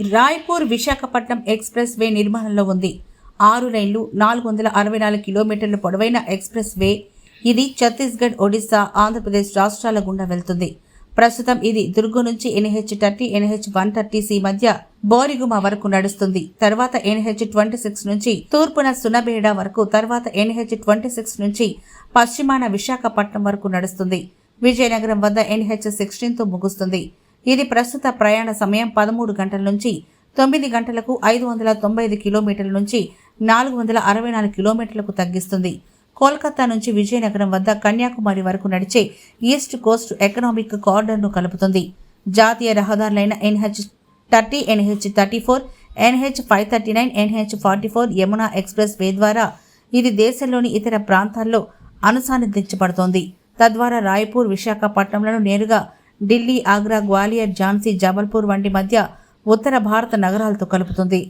Raipur Visakhapatnam express way నిర్మాణంలో ఉంది. ఆరు రైళ్ళు నాలుగు వందల అరవై నాలుగు కిలోమీటర్ల పొడవైన ఎక్స్ప్రెస్ వే. ఇది ఛత్తీస్గఢ్ ఒడిశా ఆంధ్రప్రదేశ్ రాష్ట్రాల గుండా వెళ్తుంది. ప్రస్తుతం ఇది దుర్గు నుంచి NH thirty NH one thirty C మధ్య బోరిగుమ వరకు నడుస్తుంది. తర్వాత ఎన్హెచ్ ట్వంటీ సిక్స్ నుంచి తూర్పున సునబేడ వరకు తర్వాత ఎన్హెచ్ ట్వంటీ సిక్స్ నుంచి పశ్చిమాన విశాఖపట్నం వరకు నడుస్తుంది. విజయనగరం వద్ద ఎన్హెచ్ సిక్స్టీన్తో ముగుస్తుంది. ఇది ప్రస్తుత ప్రయాణ సమయం పదమూడు గంటల నుంచి తొమ్మిది గంటలకు ఐదు వందల తొంభై ఐదు కిలోమీటర్ల నుంచి నాలుగు వందల అరవై నాలుగు కిలోమీటర్లకు తగ్గిస్తుంది. కోల్కతా నుంచి విజయనగరం వద్ద కన్యాకుమారి వరకు నడిచే ఈస్ట్ కోస్ట్ ఎకనామిక్ కారిడార్ను కలుపుతుంది. జాతీయ రహదారులైన NH thirty NH thirty four NH five thirty nine NH forty four Yamuna expressway ద్వారా ఇది దేశంలోని ఇతర ప్రాంతాల్లో అనుసంధానించబడుతోంది. తద్వారా రాయపూర్ విశాఖపట్నంలను నేరుగా ఢిల్లీ ఆగ్రా గ్వాలియర్ ఝాన్సీ జబల్పూర్ వంటి మధ్య ఉత్తర భారత నగరాలతో కలుపుతుంది.